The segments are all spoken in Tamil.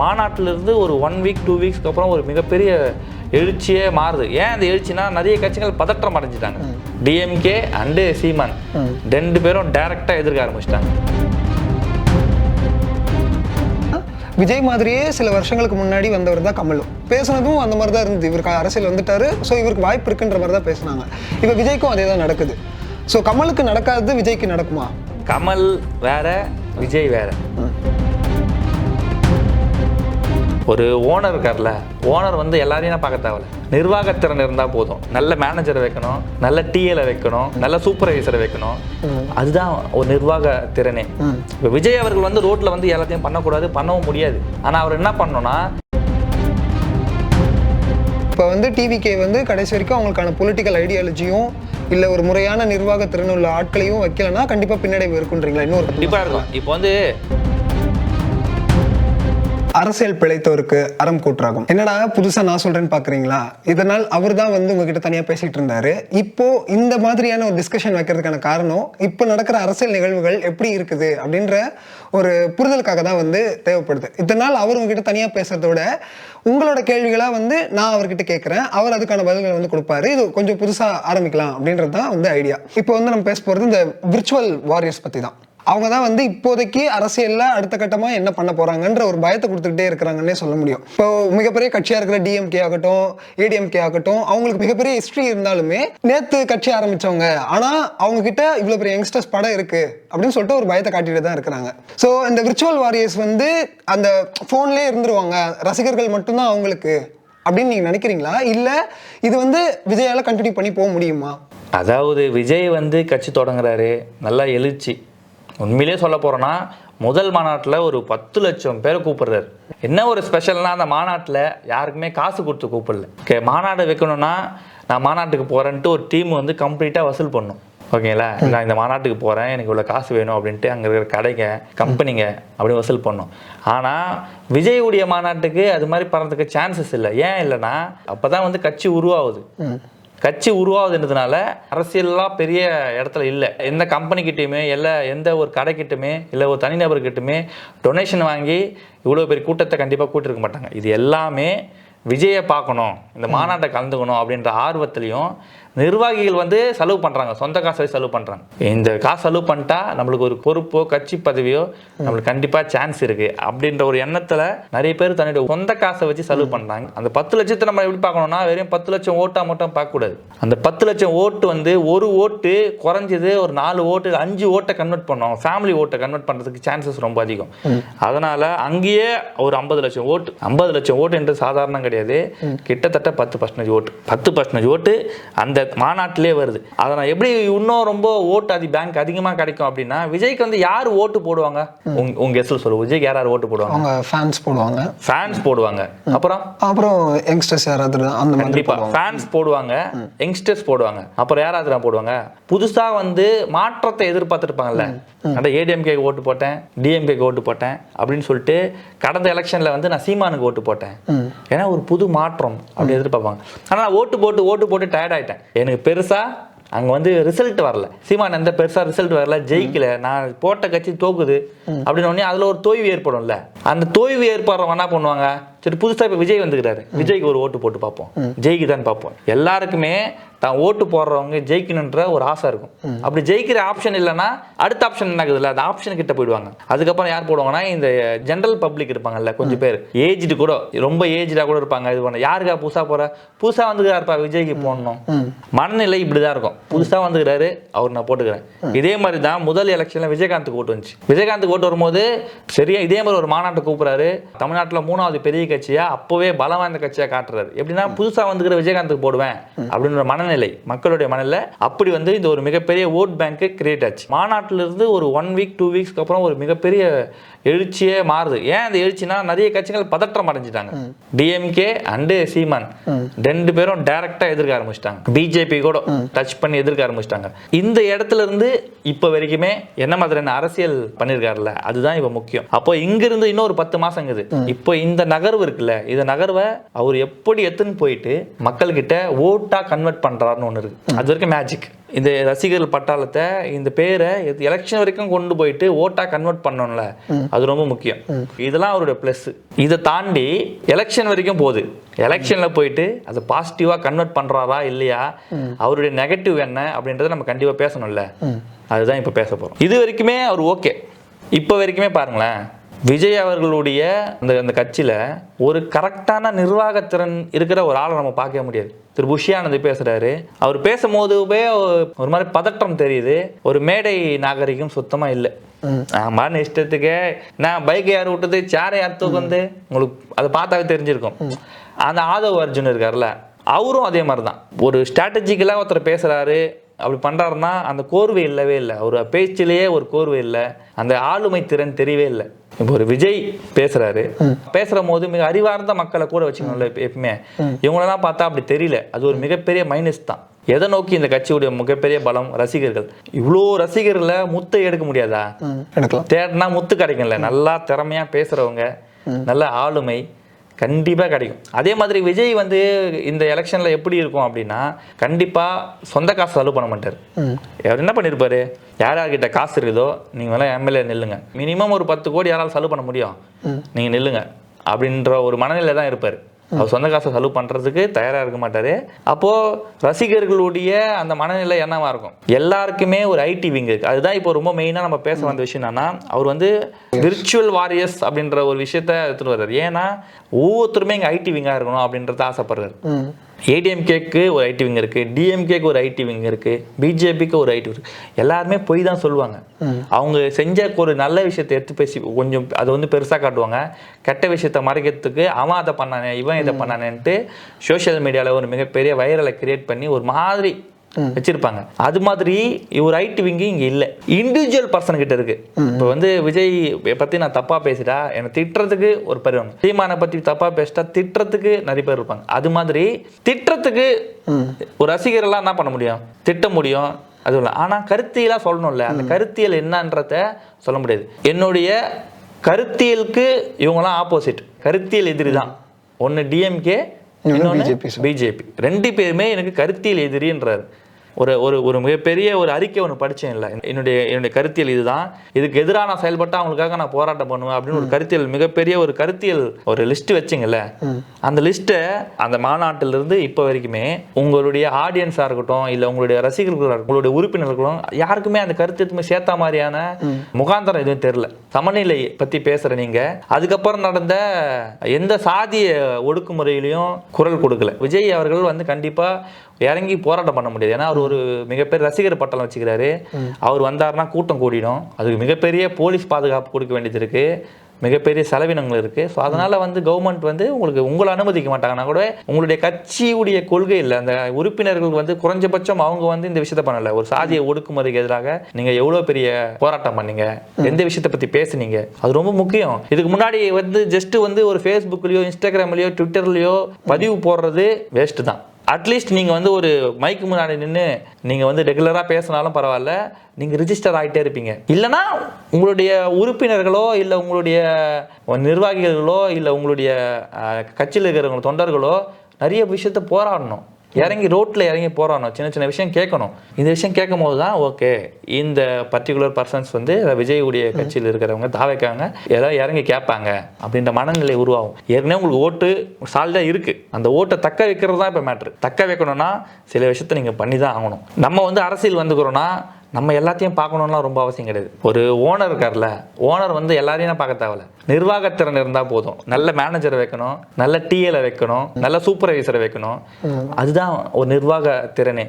மாநாட்டிலிருந்து ஒரு ஒன் வீக் டூ வீக்ஸ்க்கு அப்புறம் ஒரு மிகப்பெரிய எழுச்சியே மாறுது. ஏன் அந்த எழுச்சினா நிறைய கட்சிகள் பதற்றம் அடைஞ்சிட்டாங்க. டிஎம்கே அண்டு சீமான் ரெண்டு பேரும் டைரக்டாக எதிர்க்க ஆரம்பிச்சிட்டாங்க. விஜய் மாதிரியே சில வருஷங்களுக்கு முன்னாடி வந்தவர் தான் கமலும் பேசுனதும் அந்த மாதிரி தான் இருந்தது இவருக்கு அரசியல் வந்துட்டாரு. ஸோ இவருக்கு வாய்ப்பு இருக்குன்ற மாதிரி தான் பேசுனாங்க. இப்போ விஜய்க்கும் அதே தான் நடக்குது. ஸோ கமலுக்கு நடக்காதது விஜய்க்கு நடக்குமா? கமல் வேற விஜய் வேற. ஒரு ஓனர் இருக்கார்ல ஓனர் வந்து எல்லாரையும் நான் பார்க்க தேவையில்ல. நிர்வாகத்திறன் இருந்தால் போதும். நல்ல மேனேஜரை வைக்கணும் நல்ல டிஎலை வைக்கணும் நல்ல சூப்பர்வைசரை வைக்கணும். அதுதான் ஒரு நிர்வாக திறனே இப்போ விஜய் அவர்கள் வந்து ரோட்டில் வந்து எல்லாத்தையும் பண்ணக்கூடாது பண்ணவும் முடியாது. ஆனால் அவர் என்ன பண்ணணும்னா இப்போ வந்து டிவிகே வந்து கடைசி வரைக்கும் அவங்களுக்கான பொலிட்டிக்கல் ஐடியாலஜியும் இல்லை ஒரு முறையான நிர்வாக திறன் உள்ள ஆட்களையும் வைக்கலன்னா கண்டிப்பாக பின்னடைவு இருக்குன்றீங்களா? இன்னொரு கண்டிப்பாக இருக்கும். இப்போ வந்து அரசியல் பிழைத்தவருக்கு அறம் கூற்றாகும். என்னடா புதுசா நான் சொல்றேன்னு பாக்குறீங்களா? இதனால் அவர் தான் வந்து உங்ககிட்ட தனியா பேசிட்டு இருந்தாரு. இப்போ இந்த மாதிரியான ஒரு டிஸ்கஷன் வைக்கிறதுக்கான காரணம் இப்போ நடக்கிற அரசியல் நிகழ்வுகள் எப்படி இருக்குது அப்படின்ற ஒரு புரிதலுக்காக தான் வந்து தேவைப்படுது. இதனால் அவர் உங்ககிட்ட தனியா பேசுறதோட உங்களோட கேள்விகளா வந்து நான் அவர்கிட்ட கேட்குறேன் அவர் அதுக்கான பதில்களை வந்து கொடுப்பாரு. இது கொஞ்சம் புதுசா ஆரம்பிக்கலாம் அப்படின்றது தான் வந்து ஐடியா இப்போ வந்து நம்ம பேச போறது இந்த விர்ச்சுவல் வாரியர்ஸ் பத்தி தான் அவங்க தான் வந்து இப்போதைக்கு அரசியலில் அடுத்த கட்டமாக என்ன பண்ண போகிறாங்கன்ற ஒரு பயத்தை கொடுத்துக்கிட்டே இருக்கிறாங்கன்னே சொல்ல முடியும். இப்போ மிகப்பெரிய கட்சியாக இருக்கிற டிஎம்கே ஆகட்டும் ஏடிஎம்கே ஆகட்டும் அவங்களுக்கு மிகப்பெரிய ஹிஸ்ட்ரி இருந்தாலுமே நேற்று கட்சி ஆரம்பிச்சவங்க. ஆனால் அவங்கக்கிட்ட இவ்வளோ பெரிய யங்ஸ்டர்ஸ் படம் இருக்குது அப்படின்னு சொல்லிட்டு ஒரு பயத்தை காட்டிட்டு தான் இருக்கிறாங்க. ஸோ இந்த விர்ச்சுவல் வாரியர்ஸ் வந்து அந்த ஃபோன்லேயே இருந்துருவாங்க. ரசிகர்கள் மட்டும்தான் அவங்களுக்கு அப்படின்னு நீங்க நினைக்கிறீங்களா? இல்ல இது வந்து விஜயால கண்டினியூ பண்ணி போக முடியுமா? அதாவது விஜய் வந்து கட்சி தொடங்குறாரு. நல்லா எழுச்சி. உண்மையிலே சொல்ல போகிறோன்னா முதல் மாநாட்டில் ஒரு பத்து லட்சம் பேரை கூப்பிடுறாரு. என்ன ஒரு ஸ்பெஷல்னா அந்த மாநாட்டில் யாருக்குமே காசு கொடுத்து கூப்பிடல. ஓகே மாநாடு வைக்கணும்னா நான் மாநாட்டுக்கு போகிறேன்ட்டு ஒரு டீம் வந்து கம்ப்ளீட்டாக வசூல் பண்ணும். ஓகேங்களா? நான் இந்த மாநாட்டுக்கு போகிறேன் எனக்கு இவ்வளோ காசு வேணும் அப்படின்ட்டு அங்கே இருக்கிற கடைங்க கம்பெனிங்க அப்படி வசூல் பண்ணும். ஆனால் விஜயுடைய மாநாட்டுக்கு அது மாதிரி பண்ணுறதுக்கு சான்சஸ் இல்லை. ஏன் இல்லைன்னா அப்போ தான் வந்து கட்சி உருவாகுது. கட்சி உருவாகுதுன்றதுனால அரசியல்லாம் பெரிய இடத்துல இல்லை. எந்த கம்பெனிக்கிட்டையுமே இல்லை எந்த ஒரு கடைக்கிட்டுமே இல்லை ஒரு தனிநபர்கிட்டுமே டொனேஷன் வாங்கி இவ்வளோ பெரிய கூட்டத்தை கண்டிப்பாக கூட்டிருக்க மாட்டாங்க. இது எல்லாமே விஜயை பார்க்கணும். இந்த மாநாட்டை கலந்துக்கணும் அப்படின்ற ஆர்வத்திலையும் நிர்வாகிகள் வந்து செலவு பண்ணுறாங்க சொந்த காசை செலவு பண்ணுறாங்க இந்த காசு செலவு பண்ணிட்டா நம்மளுக்கு ஒரு பொறுப்போ கட்சி பதவியோ நம்மளுக்கு கண்டிப்பாக சான்ஸ் இருக்குது அப்படின்ற ஒரு எண்ணத்தில் நிறைய பேர் தன்னுடைய சொந்த காசை வச்சு செலவு பண்ணுறாங்க அந்த பத்து லட்சத்தை நம்ம எப்படி பார்க்கணும்னா வெறும் பத்து லட்சம் ஓட்டா மட்டும் பார்க்கக்கூடாது. அந்த பத்து லட்சம் ஓட்டு வந்து ஒரு ஓட்டு குறைஞ்சது ஒரு நாலு ஓட்டு அஞ்சு ஓட்டை கன்வெர்ட் பண்ணுவாங்க. ஃபேமிலி ஓட்டை கன்வெர்ட் பண்ணுறதுக்கு சான்சஸ் ரொம்ப அதிகம். அதனால அங்கேயே ஒரு ஐம்பது லட்சம் ஓட்டு ஐம்பது லட்சம் ஓட்டுன்றது சாதாரணம் கிடையாது. கிட்டத்தட்ட பத்து பர்சன்டேஜ் ஓட்டு. பத்து பர்சன்டேஜ் ஓட்டு அந்த மாநாட்டிலே வருது. அதை நான் எப்படி இன்னும் ரொம்ப ஓட்டு அதி பேங்க் அதிகமாக கிடைக்கும் அப்படின்னா விஜய்க்கு வந்து யார் ஓட்டு போடுவாங்க? உங்க கெஸ்ட்ல சொல்லு. விஜய்க்கு யார் யார் ஓட்டு போடுவாங்க? அவங்க ஃபேன்ஸ் போடுவாங்க. ஃபேன்ஸ் போடுவாங்க. அப்புறம்? அப்புறம் யங்ஸ்டர்ஸ் யாராவது அந்த மாதிரி ஃபேன்ஸ் போடுவாங்க. யங்ஸ்டர்ஸ் போடுவாங்க. அப்புறம் யாராவது போடுவாங்க? புதுசா வந்து மாற்றத்தை எதிர்பார்த்துருப்பாங்கல்ல? அந்த ஏடிஎம்கேக்கு ஓட்டு போட்டேன் டிஎம்கேக்கு ஓட்டு போட்டேன் அப்படின்னு சொல்லிட்டு கடந்த எலெக்ஷன்ல வந்து நான் சீமானுக்கு ஓட்டு போட்டேன். ஏன்னா ஒரு புது மாற்றம் அப்படி எதிர்பார்ப்பாங்க. ஆனா நான் ஓட்டு போட்டு ஓட்டு போட்டு டயர்ட் ஆயிட்டேன். எனக்கு பெருசா அங்க வந்து ரிசல்ட் வரல. சீமான் எந்த பெருசா ரிசல்ட் வரல ஜெயிக்கல. நான் போட்ட கட்சி தோக்குது. அப்படின்னு உடனே அதுல ஒரு தோய்வு ஏற்படும்ல. அந்த தோய்வு ஏற்படுறவங்க என்ன பண்ணுவாங்க? சரி புதுசா இப்ப விஜய் வந்துக்கிறாரு. விஜய்க்கு ஒரு ஓட்டு போட்டு பார்ப்போம். ஜெயிக்குதான்னு பார்ப்போம். எல்லாருக்குமே தான் ஓட்டு போடுறவங்க ஜெயிக்கணுன்ற ஒரு ஆசை இருக்கும். அப்படி ஜெயிக்கிற ஆப்ஷன் இல்லைன்னா அடுத்த ஆப்ஷன் என்னக்குதுல்ல அந்த ஆப்ஷன் கிட்ட போயிடுவாங்க. அதுக்கப்புறம் யார் போடுவாங்கன்னா இந்த ஜென்ரல் பப்ளிக் இருப்பாங்கல்ல கொஞ்சம் பேர். ஏஜ்டு கூட ரொம்ப ஏஜ்டா கூட இருப்பாங்க. இது பண்ண யாருக்கா புதுசா போற? புதுசா வந்துக்கிறாருப்பா விஜய்க்கு போடணும். மனநிலை இப்படிதான் இருக்கும். புதுசா வந்துக்கிறாரு அவர் நான் போட்டுக்கிறேன். இதே மாதிரி தான் முதல் எலெக்ஷன்ல விஜயகாந்த் ஓட்டு வந்துச்சு. விஜயகாந்த் ஓட்டு வரும்போது சரியா இதே மாதிரி ஒரு மாநாட்டை கூப்பிடுறாரு. தமிழ்நாட்டுல மூணாவது பெரிய கட்சியா அப்பவே பலம் வாய்ந்த கட்சியா காட்டுறாரு. எப்படின்னா புதுசா வந்துக்கிற விஜயகாந்துக்கு போடுவேன் அப்படின்ற மனநிலை மக்களுடைய மனநிலை அப்படி வந்து இந்த ஒரு மிகப்பெரிய ஓட் பேங்க் கிரியேட் ஆச்சு. மாநாட்டிலிருந்து ஒரு ஒன் வீக் டூ வீக்ஸ்க்கு அப்புறம் ஒரு மிகப்பெரிய எழுச்சியே மாறுது. ஏன் அந்த எழுச்சினா நிறைய கட்சிகள் பதற்றம் அடைஞ்சிட்டாங்க. டிஎம்கே அண்டு சீமான் ரெண்டு பேரும் டைரக்டா எதிர்க்க ஆரம்பிச்சிட்டாங்க. பிஜேபி கூட டச் பண்ணி எதிர்க்க ஆரம்பிச்சிட்டாங்க. இந்த இடத்துல இருந்து இப்ப வரைக்குமே என்ன மாதிரியான அரசியல் பண்ணிருக்காருல்ல அதுதான் இப்ப முக்கியம். அப்போ இங்க இருந்து இன்னொரு பத்து மாசங்குது இப்போ இந்த நகர்வு இருக்குல்ல இந்த நகர்வை அவர் எப்படி எத்துன்னு போயிட்டு மக்கள்கிட்ட ஓட்டா கன்வெர்ட் பண்றாருன்னு ஒண்ணு இருக்கு. அது வரைக்கும் மேஜிக் இந்த ரசிகர்கள் பட்டாளத்தை இந்த பேரை எலெக்ஷன் வரைக்கும் கொண்டு போயிட்டு ஓட்டா கன்வெர்ட் பண்ணணும்ல. அது ரொம்ப முக்கியம். இதெல்லாம் அவருடைய ப்ளஸ் இதை தாண்டி எலெக்ஷன் வரைக்கும் போகுது. எலெக்ஷன்ல போயிட்டு அதை பாசிட்டிவா கன்வெர்ட் பண்றாரா இல்லையா? அவருடைய நெகட்டிவ் என்ன அப்படின்றத நம்ம கண்டிப்பா பேசணும்ல. அதுதான் இப்போ பேச போறோம். இது வரைக்குமே அவர் ஓகே இப்போ வரைக்குமே பாருங்களேன். விஜய் அவர்களுடைய அந்த அந்த கட்சியில் ஒரு கரெக்டான நிர்வாகத்திறன் இருக்கிற ஒரு ஆளை நம்ம பார்க்கவே முடியாது. திரு. புஷியானந்த் பேசுறாரு. அவர் பேசும்போதுவே ஒரு மாதிரி பதட்டம் தெரியுது. ஒரு மேடை நாகரிகம் சுத்தமாக இல்லை. ஆமாம் இஷ்டத்துக்கு நான் பைக் யார் விட்டது சேரை யார் தூக்குந்து உங்களுக்கு அதை பார்த்தாவே தெரிஞ்சிருக்கும். அந்த ஆதவ் அர்ஜுன் இருக்கார்ல அவரும் அதே மாதிரி தான் ஒரு ஸ்ட்ராட்டஜிக்கலாக ஒருத்தர் பேசுறாரு. அப்படி பண்றாருன்னா அந்த கோர்வை இல்லவே இல்லை. அவர் பேச்சிலேயே ஒரு கோர்வை இல்லை. அந்த ஆளுமை திறன் தெரியவே இல்லை. இப்போ ஒரு விஜய் பேசுறாரு. பேசுற போது மிக அறிவார்ந்த மக்களை கூட வச்சுக்கணும்ல எப்ப- எப்பவுமே. இவங்களெல்லாம் பார்த்தா அப்படி தெரியல. அது ஒரு மிகப்பெரிய மைனஸ் தான். எதை நோக்கி இந்த கட்சியுடைய மிகப்பெரிய பலம்? ரசிகர்கள். இவ்வளோ ரசிகர்களை முத்தை எடுக்க முடியாதா? தேடினா முத்து கிடைக்கும்ல. நல்லா திறமையா பேசுறவங்க. நல்ல ஆளுமை. கண்டிப்பா கிடைக்கும். அதே மாதிரி விஜய் வந்து இந்த எலெக்ஷன்ல எப்படி இருக்கும் அப்படின்னா கண்டிப்பா சொந்த காசு செலவு பண்ண மாட்டார். அவர் என்ன பண்ணிருப்பாரு? யார் யார்கிட்ட காசு இருக்குதோ நீங்க வேணா எம்எல்ஏ நில்லுங்க. மினிமம் ஒரு பத்து கோடி யாரால செலவு பண்ண முடியும். நீங்க நில்லுங்க. அப்படின்ற ஒரு மனநிலை தான் இருப்பார். அவர் சொந்த காசை செலவு பண்றதுக்கு தயாரா இருக்க மாட்டாரு. அப்போ ரசிகர்களுடைய அந்த மனநிலை என்னவா இருக்கும்? எல்லாருக்குமே ஒரு ஐடி விங் இருக்குது அதுதான் இப்போ ரொம்ப மெயினா நம்ம பேச வந்த விஷயம் என்னன்னா அவர் வந்து விர்ச்சுவல் வாரியர்ஸ் அப்படின்ற ஒரு விஷயத்த எடுத்துட்டு வர்றாரு. ஏன்னா ஒவ்வொருத்தருமே இங்க ஐடி விங்கா இருக்கணும் அப்படின்றத ஆசைப்படுறாரு. ஏடிஎம்கேக்கு ஒரு ஐடி விங் இருக்கு டிஎம்கேக்கு ஒரு ஐடி விங் இருக்கு பிஜேபிக்கு ஒரு ஐடி இருக்கு. எல்லாருமே பொய் தான் சொல்லுவாங்க. அவங்க செஞ்ச ஒரு நல்ல விஷயத்தை எடுத்து பேசி கொஞ்சம் அதை வந்து பெருசா காட்டுவாங்க. கெட்ட விஷயத்தை மறைக்கிறதுக்கு அவன் அதை பண்ணானே இவன் இதை பண்ணானேன்ட்டு சோஷியல் மீடியால ஒரு மிகப்பெரிய வைரலை கிரியேட் பண்ணி ஒரு மாதிரி வச்சிருப்பாங்க. அது மாதிரி ஒரு ஐடி விங்கி இங்க இல்ல. இண்டிவிஜுவல் பர்சன் கிட்ட இருக்கு. இப்போ வந்து விஜய் பத்தி நான் தப்பா பேசிட்டா என்னை திட்டுறதுக்கு ஒரு பேர் இருப்பாங்க சீமானை பத்தி தப்பா பேசிட்டா திட்டுறதுக்கு நிறைய பேர் இருப்பாங்க. அது மாதிரி திட்டுறதுக்கு ஒரு ரசிகர் எல்லாம் என்ன பண்ண முடியும்? திட்ட முடியும். அது இல்லை. ஆனா கருத்தியலா சொல்லணும்ல. அந்த கருத்தியல் என்னன்றத சொல்ல முடியாது. என்னுடைய கருத்தியலுக்கு இவங்கெல்லாம் ஆப்போசிட் கருத்தியல் எதிரி தான். ஒன்னு டிஎம்கே BJP பிஜேபி ரெண்டு பேருமே எனக்கு கருத்தியல் எதிரின்றார். ஒரு ஒரு ஒரு மிகப்பெரிய ஒரு அறிக்கை ஒன்று படிச்சேன் இல்லை. என்னுடைய என்னுடைய கருத்தியல் இதுதான். இதுக்கு எதிராக நான் செயல்பட்டா அவங்களுக்காக நான் போராட்டம் பண்ணுவேன் அப்படின்னு ஒரு கருத்தியல் மிகப்பெரிய ஒரு கருத்தியல் ஒரு லிஸ்ட் வச்சிங்கல்ல அந்த லிஸ்ட்டை அந்த மாநாட்டிலிருந்து இப்போ வரைக்குமே உங்களுடைய ஆடியன்ஸாக இருக்கட்டும் இல்லை உங்களுடைய ரசிகர்களாக இருக்கட்டும் உங்களுடைய உறுப்பினர்களும் யாருக்குமே அந்த கருத்து எதுவுமே சேர்த்த மாதிரியான முகாந்தரம் எதுவும் தெரியல. சமநிலை பற்றி பேசுகிற நீங்க. அதுக்கப்புறம் நடந்த எந்த சாதிய ஒடுக்குமுறையிலையும் குரல் கொடுக்கல. விஜய் அவர்கள் வந்து கண்டிப்பா இறங்கி போராட்டம் பண்ண முடியாது. ஏன்னா அவர் ஒரு மிகப்பெரிய ரசிகர் பட்டலம் வச்சுக்கிறாரு. அவர் வந்தாருன்னா கூட்டம் கூடிடும். அதுக்கு மிகப்பெரிய போலீஸ் பாதுகாப்பு கொடுக்க வேண்டியது இருக்கு. மிகப்பெரிய செலவினங்கள் இருக்கு. ஸோ அதனால வந்து கவர்மெண்ட் வந்து உங்களுக்கு உங்களை அனுமதிக்க மாட்டாங்கன்னா கூட உங்களுடைய கட்சியுடைய கொள்கை இல்லை. அந்த உறுப்பினர்கள் வந்து குறைஞ்சபட்சம் அவங்க வந்து இந்த விஷயத்த பண்ணல. ஒரு சாதிய ஒடுக்குமுறைக்கு எதிராக நீங்க எவ்வளவு பெரிய போராட்டம் பண்ணீங்க? எந்த விஷயத்தை பத்தி பேசுனீங்க? அது ரொம்ப முக்கியம். இதுக்கு முன்னாடி வந்து ஜஸ்ட் வந்து ஒரு ஃபேஸ்புக்லயோ இன்ஸ்டாகிராம்லயோ ட்விட்டர்லயோ பதிவு போடுறது வேஸ்ட் தான். அட்லீஸ்ட் நீங்கள் வந்து ஒரு மைக்கு முன்னாடி நின்று நீங்கள் வந்து ரெகுலராக பேசினாலும் பரவாயில்ல. நீங்கள் ரிஜிஸ்டர் ஆகிட்டே இருப்பீங்க. இல்லைன்னா உங்களுடைய உறுப்பினர்களோ இல்லை உங்களுடைய நிர்வாகிகளோ இல்லை உங்களுடைய கட்சியில் இருக்கிறவங்க தொண்டர்களோ நிறைய விஷயத்த போராடணும். இறங்கி ரோட்டில் இறங்கி போராடணும் சின்ன சின்ன விஷயம் கேட்கணும். இந்த விஷயம் கேட்கும் போது தான் ஓகே இந்த பர்டிகுலர் பர்சன்ஸ் வந்து விஜயுடைய கட்சியில் இருக்கிறவங்க தாவைக்காங்க ஏதாவது இறங்கி கேட்பாங்க அப்படின்ற மனநிலை உருவாகும். ஏற்கனவே உங்களுக்கு ஓட்டு சாலிடாக இருக்கு. அந்த ஓட்டை தக்க வைக்கிறது தான் இப்போ மேட்ரு தக்க வைக்கணும்னா சில விஷயத்த நீங்கள் பண்ணி தான் ஆகணும். நம்ம வந்து அரசியல் வந்துக்கிறோன்னா நம்ம எல்லாத்தையும் பார்க்கணும்லாம் ரொம்ப அவசியம் கிடையாது. ஒரு ஓனர் இருக்கார்ல ஓனர் வந்து எல்லாரையும் பார்க்க தேவையில்ல. நிர்வாகத்திறன் இருந்தால் போதும். நல்ல மேனேஜரை வைக்கணும் நல்ல டிஎலை வைக்கணும் நல்ல சூப்பர்வைசரை வைக்கணும். அதுதான் ஒரு நிர்வாக திறனே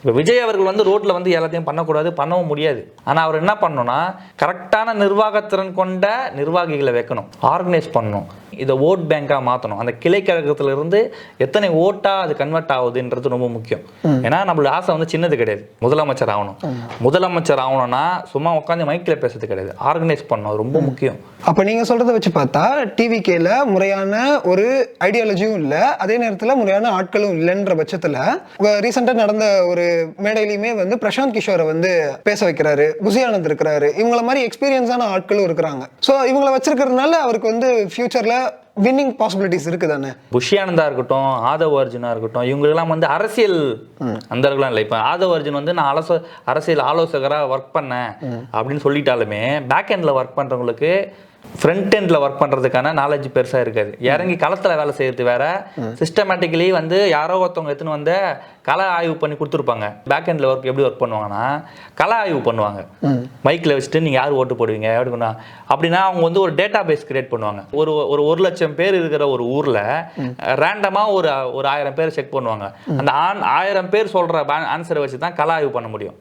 இப்போ விஜய் அவர்கள் வந்து ரோட்ல வந்து எல்லாத்தையும் பண்ணக்கூடாது பண்ணவும் முடியாது. ஆனால் அவர் என்ன பண்ணணும்னா கரெக்டான நிர்வாகத்திறன் கொண்ட நிர்வாகிகளை வைக்கணும். ஆர்கனைஸ் பண்ணணும். இதை ஓட் பேங்காக மாற்றணும் அந்த கிளை கழகத்துல இருந்து எத்தனை ஓட்டா அது கன்வெர்ட் ஆகுதுன்றது ரொம்ப முக்கியம். ஏன்னா நம்மளோட ஆசை வந்து சின்னது கிடையாது. முதலமைச்சர் ஆகணும். முதலமைச்சர் ஆகணும்னா சும்மா உட்காந்து மைக்கில் பேசுறது கிடையாது. ஆர்கனைஸ் பண்ணணும். ரொம்ப முக்கியம். அப்ப நீங்க சொல்றத வச்சு பார்த்தா டிவிகேல முறையான ஒரு ஐடியாலஜியும் இல்ல அதே நேரத்துல முறையான ஆட்களும் இல்லைன்ற பட்சத்துல ரீசெண்டா நடந்த ஒரு மேடையிலுமே வந்து பிரசாந்த் கிஷோரை வந்து பேச வைக்கிறாரு புசி ஆனந்த் இருக்கிறாரு. இவங்கள மாதிரி எக்ஸ்பீரியன்ஸான ஆட்களும் இருக்கிறாங்க. சோ இவங்கள வச்சிருக்கிறதுனால அவருக்கு வந்து ஃபியூச்சர்ல வின்னிங் பாசிபிலிட்டிஸ் இருக்கு தானே புஷ்யானந்தா இருக்கட்டும் ஆதவ அர்ஜுனா இருக்கட்டும் இவங்களுக்கெல்லாம் வந்து அரசியல் அந்த அளவுக்குலாம் இல்லை. இப்போ ஆதவ அர்ஜுன் வந்து நான் அலச அரசியல் ஆலோசகராக ஒர்க் பண்ணேன் அப்படின்னு சொல்லிட்டாலுமே பேக் எண்டில் ஒர்க் பண்ணுறவங்களுக்கு ஃப்ரண்ட் எண்டில் ஒர்க் பண்ணுறதுக்கான நாலேஜ் பெருசாக இருக்காது. இறங்கி களத்தில் வேலை செய்யறது வேற. சிஸ்டமேட்டிக்கலி வந்து யாரோ ஒருத்தவங்க எடுத்துன்னு வந்து கள ஆய்வு பண்ணி கொடுத்துருப்பாங்க. பேக் எண்டில் ஒர்க் எப்படி ஒர்க் பண்ணுவாங்கன்னா கள ஆய்வு பண்ணுவாங்க. மைக்கில் வச்சுட்டு நீங்கள் யார் ஓட்டு போடுவீங்க? எப்படி பண்ணுவாங்க அப்படின்னா அவங்க வந்து ஒரு டேட்டா பேஸ் கிரியேட் பண்ணுவாங்க. ஒரு ஒரு ஒரு லட்சம் பேர் இருக்கிற ஒரு ஊரில் ரேண்டமாக ஒரு ஒரு ஆயிரம் பேர் செக் பண்ணுவாங்க. அந்த ஆன் ஆயிரம் பேர் சொல்கிற ஆன்சரை வச்சு தான் கள ஆய்வு பண்ண முடியும்.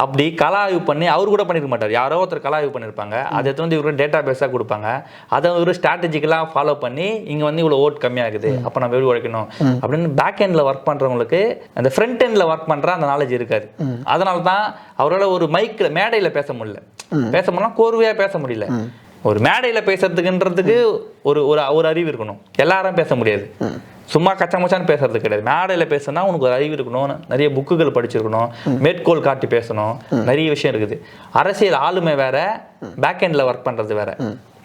அப்படி கலா ஆய்வு பண்ணி அவர் கூட பண்ணிருக்க மாட்டார். யாரோ ஒருத்தர் கலா ஆய்வு பண்ணியிருப்பாங்க அதை எடுத்து வந்து இவரு டேட்டா பேஸாக கொடுப்பாங்க. அதை இவரு ஸ்ட்ராட்டஜிக்கலாக ஃபாலோ பண்ணி இங்கே வந்து இவ்வளோ ஓட் கம்மியாகுது. அப்போ நம்ம எப்படி உழைக்கணும்? அப்படின்னு பேக் எண்டில் ஒர்க் பண்ணுறவங்களுக்கு அந்த ஃப்ரண்ட் எண்டில் ஒர்க் பண்ணுற அந்த நாலேஜ் இருக்காது. அதனால தான் அவரால் ஒரு மைக்கில் மேடையில் பேச முடியல. பேச முடியல கோர்வையாக பேச முடியல. ஒரு மேடையில் பேசுறதுக்குன்றதுக்கு ஒரு ஒரு ஒரு அறிவு இருக்கணும். எல்லாரும் பேச முடியாது. சும்மா கச்சமச்சான்னு பேசுறது கிடையாது. மேடையில் பேசுனா உனக்கு ஒரு அறிவு இருக்கணும் நிறைய புக்குகள் படிச்சிருக்கணும் மேற்கோள் காட்டி பேசணும் நிறைய விஷயம் இருக்குது. அரசியல் ஆளுமை வேற பேக் எண்டில் ஒர்க் பண்றது வேற.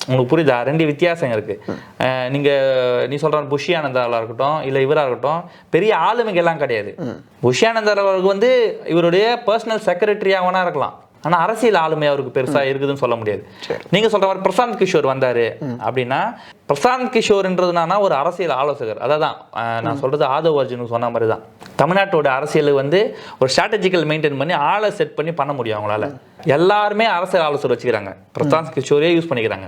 உங்களுக்கு புரியுதா? ரெண்டு வித்தியாசம் இருக்கு. நீங்க நீ சொல்ற புஷியானந்தாவா இருக்கட்டும் இல்ல இவரா இருக்கட்டும் பெரிய ஆளுமைகள் எல்லாம் கிடையாது. புஷியானந்தர் அவருக்கு வந்து இவருடைய பர்சனல் செக்ரட்டரியா வேணா இருக்கலாம். ஆனா அரசியல் ஆளுமை அவருக்கு பெருசா இருக்குதுன்னு சொல்ல முடியாது. நீங்க சொல்ற மாதிரி பிரசாந்த் கிஷோர் வந்தாரு அப்படின்னா பிரசாந்த் கிஷோர்ன்றதுனா ஒரு அரசியல் ஆலோசகர். அதான் நான் சொல்றது ஆதவ் அர்ஜுனுக்கு சொன்ன மாதிரி தான் தமிழ்நாட்டோட அரசியல் வந்து ஒரு ஸ்ட்ராட்டஜிக்கல் மெயின்டைன் பண்ணி ஆளை செட் பண்ணி பண்ண முடியும் அவங்களால. எல்லாருமே அரசியல் ஆலோசகர் வச்சுக்கிறாங்க. பிரசாந்த் கிஷோரே யூஸ் பண்ணிக்கிறாங்க.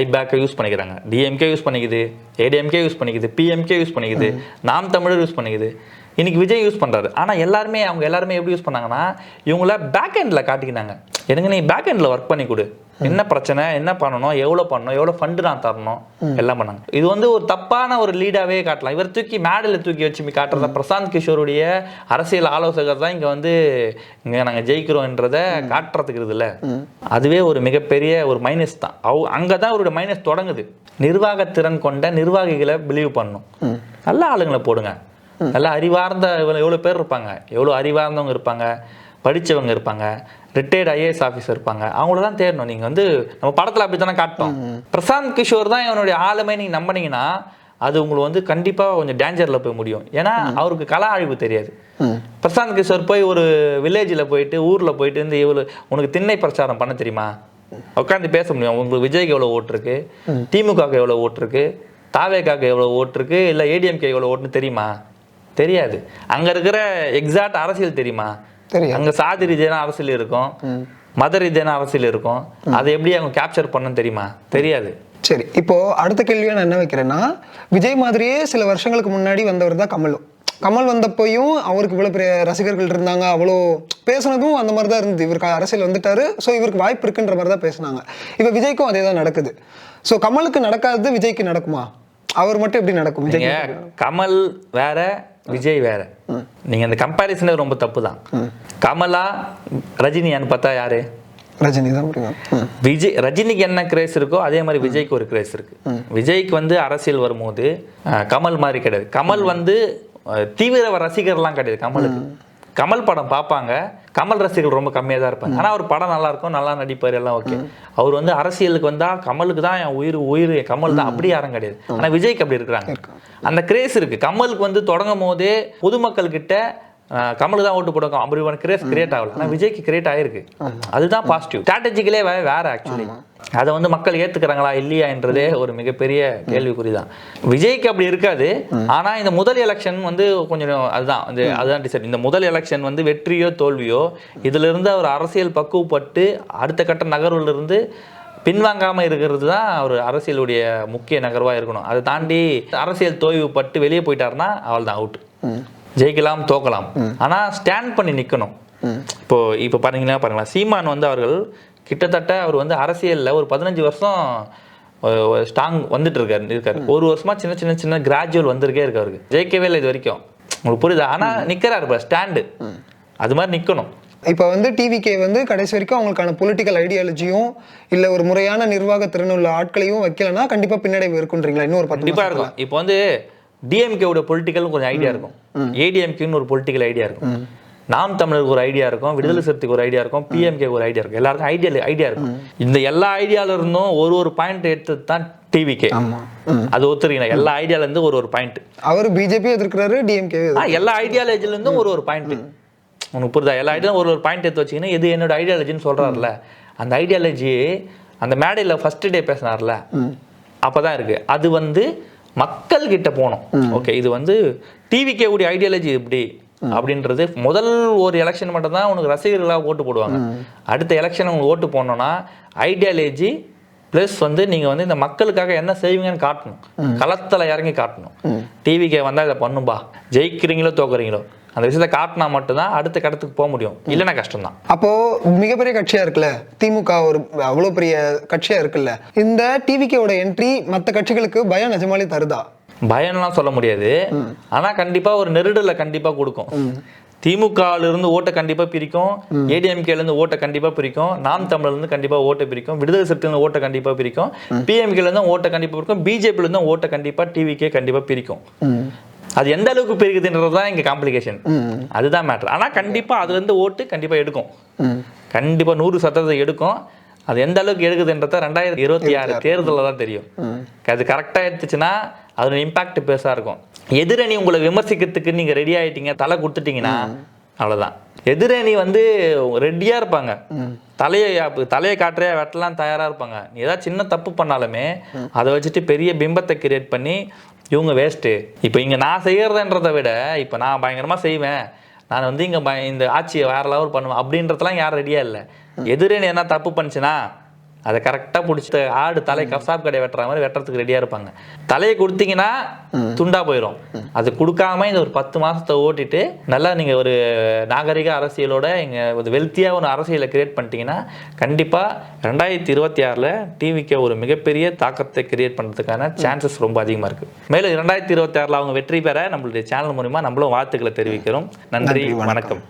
ஐபேக்கை யூஸ் பண்ணிக்கிறாங்க. டிஎம்கே யூஸ் பண்ணிக்குது. ஏடிஎம்கே யூஸ் பண்ணிக்குது. பிஎம்கே யூஸ் பண்ணிக்குது. நாம் தமிழர் யூஸ் பண்ணிக்குது. இன்னைக்கு விஜய் யூஸ் பண்றாரு. ஆனா எல்லாருமே அவங்க எல்லாருமே எப்படி யூஸ் பண்ணாங்கன்னா இவங்கள பேக் எண்ட்ல காட்டிக்கினாங்க. எனக்கு நீ பேக் எண்ட்ல ஒர்க் பண்ணி கொடு. என்ன பிரச்சனை என்ன பண்ணணும் எவ்வளவு பண்ணணும் எவ்வளவு ஃபண்டு நான் தரணும் எல்லாம் பண்ணாங்க. இது வந்து ஒரு தப்பான ஒரு லீடாவே காட்டலாம். இவர் தூக்கி மேடையில் தூக்கி வச்சு காட்டுறத பிரசாந்த் கிஷோருடைய அரசியல் ஆலோசகர் தான் இங்க வந்து இங்க நாங்க ஜெயிக்கிறோம்ன்றத காட்டுறதுக்கு இருக்குதுல்ல அதுவே ஒரு மிகப்பெரிய ஒரு மைனஸ் தான். அவ அங்கதான் அவருடைய மைனஸ் தொடங்குது. நிர்வாகத்திறன் கொண்ட நிர்வாகிகளை பிலீவ் பண்ணும் நல்ல ஆளுங்களை போடுங்க. நல்ல அறிவார்ந்த இவ்வளவு எவ்வளோ பேர் இருப்பாங்க? எவ்வளோ அறிவார்ந்தவங்க இருப்பாங்க? படிச்சவங்க இருப்பாங்க. ரிட்டையர்ட் ஐஏஎஸ் ஆஃபீஸர் இருப்பாங்க. அவங்கள தான் தேடணும். நீங்கள் வந்து நம்ம படத்தில் அப்படி தானே காட்டோம் பிரசாந்த் கிஷோர் தான் இவனுடைய ஆளுமை நீங்கள் நம்பினீங்கன்னா அது உங்களுக்கு வந்து கண்டிப்பாக கொஞ்சம் டேஞ்சரில் போய் முடியும். ஏன்னா அவருக்கு கலா அழிவு தெரியாது. பிரசாந்த் கிஷோர் போய் ஒரு வில்லேஜில் போயிட்டு ஊரில் போயிட்டு இருந்து இவ்வளோ உனக்கு திண்ணை பிரச்சாரம் பண்ண தெரியுமா? உட்காந்து பேச முடியும். உங்களுக்கு விஜய்க்கு எவ்வளோ ஓட்டு இருக்கு? திமுகவுக்கு எவ்வளோ ஓட்டு இருக்கு? தாவேக்காக்கு எவ்வளோ ஓட்டு இருக்கு? இல்லை ஏடிஎம்கே எவ்வளோ ஓட்டுன்னு தெரியுமா? தெரியாது. அங்க இருக்கிற எக்ஸாக்ட் அரசியல் தெரியுமா? தெரியாது. அங்க சாதி ரீதியான அரசியல் இருக்கும். மத ரீதியான அரசியல் இருக்கும். அதை எப்படி அவங்க கேப்சர் பண்ணணும்னு தெரியுமா? தெரியாது. சரி இப்போ அடுத்த கேள்வியா நான் என்ன வைக்கிறேன்னா விஜய் மாதிரியே சில வருஷங்களுக்கு முன்னாடி வந்தவர் தான் கமலும் கமல் வந்தப்பையும் அவருக்கு இவ்வளோ பெரிய ரசிகர்கள் இருந்தாங்க அவ்வளோ பேசுனதும் அந்த மாதிரி தான் இருந்தது. இவருக்கு அரசியல் வந்துட்டாரு ஸோ இவருக்கு வாய்ப்பு இருக்குன்ற மாதிரி தான் பேசுனாங்க. இப்போ விஜய்க்கும் அதே தான் நடக்குது. ஸோ கமலுக்கு நடக்காதது விஜய்க்கு நடக்குமா? அவர் மட்டும் எப்படி நடக்கும்? விஜய் கமல் வேற விஜய் வேற. நீங்க அந்த கம்பாரிசனே ரொம்ப தப்பு தான் கமலா ரஜினியான்னு பார்த்தா யாரு? ரஜினி தான். விஜய் ரஜினிக்கு என்ன கிரேஸ் இருக்கோ அதே மாதிரி விஜய்க்கு ஒரு கிரேஸ் இருக்கு. விஜய்க்கு வந்து அரசியல் வரும்போது கமல் மாதிரி கிடையாது. கமல் வந்து தீவிர ரசிகர்லாம் கிடையாது கமலுக்கு. கமல் படம் பார்ப்பாங்க. கமல் ரசிகர்கள் ரொம்ப கம்மியாக தான் இருப்பாங்க. ஆனால் அவர் படம் நல்லா இருக்கும் நல்லா நடிப்பார் எல்லாம் ஓகே. அவர் வந்து அரசியலுக்கு வந்தா கமலுக்கு தான் என் உயிர் உயிர் என் கமல் தான். அப்படி யாரும் கிடையாது. ஆனால் விஜய்க்கு அப்படி இருக்கிறாங்க. அந்த கிரேஸ் இருக்கு. கமலுக்கு வந்து தொடங்கும் போதே பொதுமக்கள் கிட்ட அஹ், கமலுக்கு தான் ஓட்டு போடுவாங்க அப்படி ஒரு கிரேஸ் கிரியேட் ஆகல. ஆனால் விஜய்க்கு கிரியேட் ஆயிருக்கு. அதுதான் பாசிட்டிவ் ஸ்ட்ராட்டஜிக்கலே வேற ஆக்சுவலி அதை வந்து மக்கள் ஏத்துக்கிறாங்களா இல்லையான்றதே ஒரு மிகப்பெரிய கேள்விக்குறி தான் விஜய்க்கு அப்படி இருக்காது. ஆனா இந்த முதல் எலெக்ஷன் வந்து கொஞ்சம் அதுதான் அந்த அதுதான் டிசைட் இந்த முதல் எலெக்ஷன் வந்து வெற்றியோ தோல்வியோ இதுல இருந்து அவர் அரசியல் பக்குவப்பட்டு அடுத்த கட்ட நகர்வுல இருந்து பின்வாங்காமல் இருக்கிறது தான் அவர் அரசியலுடைய முக்கிய நகர்வாக இருக்கணும். அதை தாண்டி அரசியல் தோய்வு பட்டு வெளியே போயிட்டாருன்னா அவள் தான் அவுட் ஜெயிக்கலாம் தோக்கலாம் ஆனா ஸ்டாண்ட் பண்ணி நிக்கணும். இப்போ இப்போ பாருங்கன்னா பாருங்களேன் சீமான் வந்து அவர்கள் கிட்டத்தட்ட அவர் வந்து அரசியல்ல ஒரு பதினஞ்சு வருஷம் ஸ்ட்ராங் வந்துட்டு இருக்காரு இருக்காரு. ஒரு வருஷமா சின்ன சின்ன சின்ன கிராஜுவல் வந்திருக்கே இருக்கு அவருக்கு ஜெயிக்கவே இல்லை இது வரைக்கும். உங்களுக்கு புரியுதா? ஆனா நிக்கிறாரு ஸ்டாண்டு அது மாதிரி நிக்கணும். இப்போ வந்து டிவிகே வந்து கடைசி வரைக்கும் அவங்களுக்கான பொலிட்டிக்கல் ஐடியாலஜியும் இல்ல ஒரு முறையான நிர்வாக திறன் உள்ள ஆட்களையும் வைக்கலன்னா கண்டிப்பா பின்னடைவு இருக்குன்றீங்களா? இன்னும் ஒரு பத்து கண்டிப்பா மாசத்துல? இருக்கும். இப்போ வந்து டிஎம்கேவோட பொலிட்டிக்கல் கொஞ்சம் ஐடியா இருக்கும். ஏடிஎம்கேன்னு ஒரு பொலிட்டிக்கல் ஐடியா இருக்கும். நாம் தமிழருக்கு ஒரு ஐடியா இருக்கும் விடுதலை சிறுத்தைக்கு ஒரு ஐடியா இருக்கும் பிஎம்கே ஒரு ஐடியா இருக்கும். எல்லாருக்கும் ஐடியா ஐடியா இருக்கும். இந்த எல்லா ஐடியால இருந்தும் ஒரு ஒரு பாயிண்ட் எடுத்து தான் ம். அது ஒத்துறீங்க. எல்லா ஐடியால இருந்து ஒரு ஒரு பாயிண்ட் அவர் பிஜேபி எதிர்க்கிறாரு டிஎம்கே எல்லா ஐடியாலஜில இருந்தும் ஒரு ஒரு பாயிண்ட் உனக்கு புரியுதா எல்லா ஐடியாலும் ஒரு ஒரு பாயிண்ட் எடுத்து வச்சீங்கன்னா இது என்னோட ஐடியாலஜின்னு சொல்றாருல அந்த ஐடியாலஜி அந்த மேடையில் ஃபர்ஸ்ட் டே பேசினார்ல அப்பதான் இருக்கு. அது வந்து மக்கள் கிட்ட போகணும் ஓகே இது வந்து டிவிக்கே உடைய ஐடியாலஜி இப்படி அப்படின்றது முதல் ஒரு எலெக்ஷன் மட்டும் தான் உனக்கு ரசிகர்களாக ஓட்டு போடுவாங்க. அடுத்த எலெக்ஷன் உங்களுக்கு ஓட்டு போடணும்னா ஐடியாலஜி ப்ளஸ் வந்து நீங்கள் வந்து இந்த மக்களுக்காக என்ன செய்வீங்கன்னு காட்டணும். களத்தில் இறங்கி காட்டணும். டிவிக்கே வந்தால் இதை பண்ணும்பா. ஜெயிக்கிறீங்களோ தோக்குறீங்களோ. அந்த விஷயத்தை காட்டினா மட்டும்தான் அடுத்த கடத்துக்கு போக முடியும். இல்லைன்னா கஷ்டம்தான். அப்போ மிகப்பெரிய கட்சியா இருக்குல்ல? திமுக ஒரு அவ்வளவு பெரிய கட்சியா இருக்குல்ல? இந்த டிவிக்கோட என்ட்ரி மத்த கட்சிகளுக்கு பயம் நிஜமாலே தருதா? பயம்லாம் சொல்ல முடியாது. ஆனா கண்டிப்பா ஒரு நெருடலை கண்டிப்பா கொடுக்கும். திமுகல இருந்து ஓட்டை கண்டிப்பா பிரிக்கும். ஏடிஎம்கேல இருந்து ஓட்டை கண்டிப்பா பிரிக்கும். நாம் தமிழ்ல இருந்து கண்டிப்பா ஓட்டை பிரிக்கும். விடுதலை சிறுத்தையில இருந்து ஓட்டை கண்டிப்பா பிரிக்கும். பிஎம்கேல இருந்து ஓட்டை கண்டிப்பா பிரிக்கும். பிஜேபில இருந்து ஓட்டை கண்டிப்பா டிவிக்கே கண்டிப்பா பிரிக்கும். அது எந்த அளவுக்கு பிரிக்குதுன்றது தான் இங்க காம்ப்ளிகேஷன் அதுதான் மேட்டர் ஆனா கண்டிப்பா அதுல இருந்து ஓட்டு கண்டிப்பா எடுக்கும். கண்டிப்பா நூறு சதவீதம் எடுக்கும். அது எந்த அளவுக்கு எடுக்குதுன்றத ரெண்டாயிரத்தி இருபத்தி ஆறு தேர்தலில் தான் தெரியும். அது கரெக்டாக எடுத்துச்சுன்னா அதோட இம்பாக்ட் பெருசாக இருக்கும். எதிரணி உங்களை விமர்சிக்கிறதுக்கு நீங்க ரெடி ஆயிட்டீங்க தலை கொடுத்துட்டீங்கன்னா அவ்வளவுதான். எதிரணி வந்து ரெடியா இருப்பாங்க. தலையை தலையை காட்டுறையா வெட்டலாம் தயாரா இருப்பாங்க. நீ ஏதாவது சின்ன தப்பு பண்ணாலுமே அதை வச்சுட்டு பெரிய பிம்பத்தை கிரியேட் பண்ணி இவங்க வேஸ்ட்டு இப்போ இங்க நான் செய்யறதுன்றதை விட இப்போ நான் பயங்கரமா செய்வேன். நான் வந்து இங்க இந்த ஆட்சியை வேற லெவல் பண்ணுவேன் அப்படின்றதுலாம் யாரும் ரெடியா இல்லை. எதிரணி என்ன தப்பு பண்ணுச்சுன்னா அதை கரெக்டாக பிடிச்சிட்டு ஆடு தலை கசாப் கடை வெட்டுற மாதிரி வெட்டுறதுக்கு ரெடியாக இருப்பாங்க. தலையை கொடுத்தீங்கன்னா துண்டா போயிடும் அது கொடுக்காம இந்த ஒரு பத்து மாசத்தை ஓட்டிட்டு நல்லா நீங்க ஒரு நாகரிக அரசியலோட இங்க ஒரு வெல்த்தியாக ஒரு அரசியலை கிரியேட் பண்ணிட்டீங்கன்னா கண்டிப்பா ரெண்டாயிரத்தி இருபத்தி ஆறில் டிவிக்கு ஒரு மிகப்பெரிய தாக்கத்தை கிரியேட் பண்ணுறதுக்கான சான்சஸ் ரொம்ப அதிகமா இருக்கு. மேலும் இரண்டாயிரத்தி இருபத்தி ஆறில் அவங்க வெற்றி பெற நம்மளுடைய சேனல் மூலிமா நம்மளும் வாழ்த்துக்களை தெரிவிக்கிறோம். நன்றி. வணக்கம்.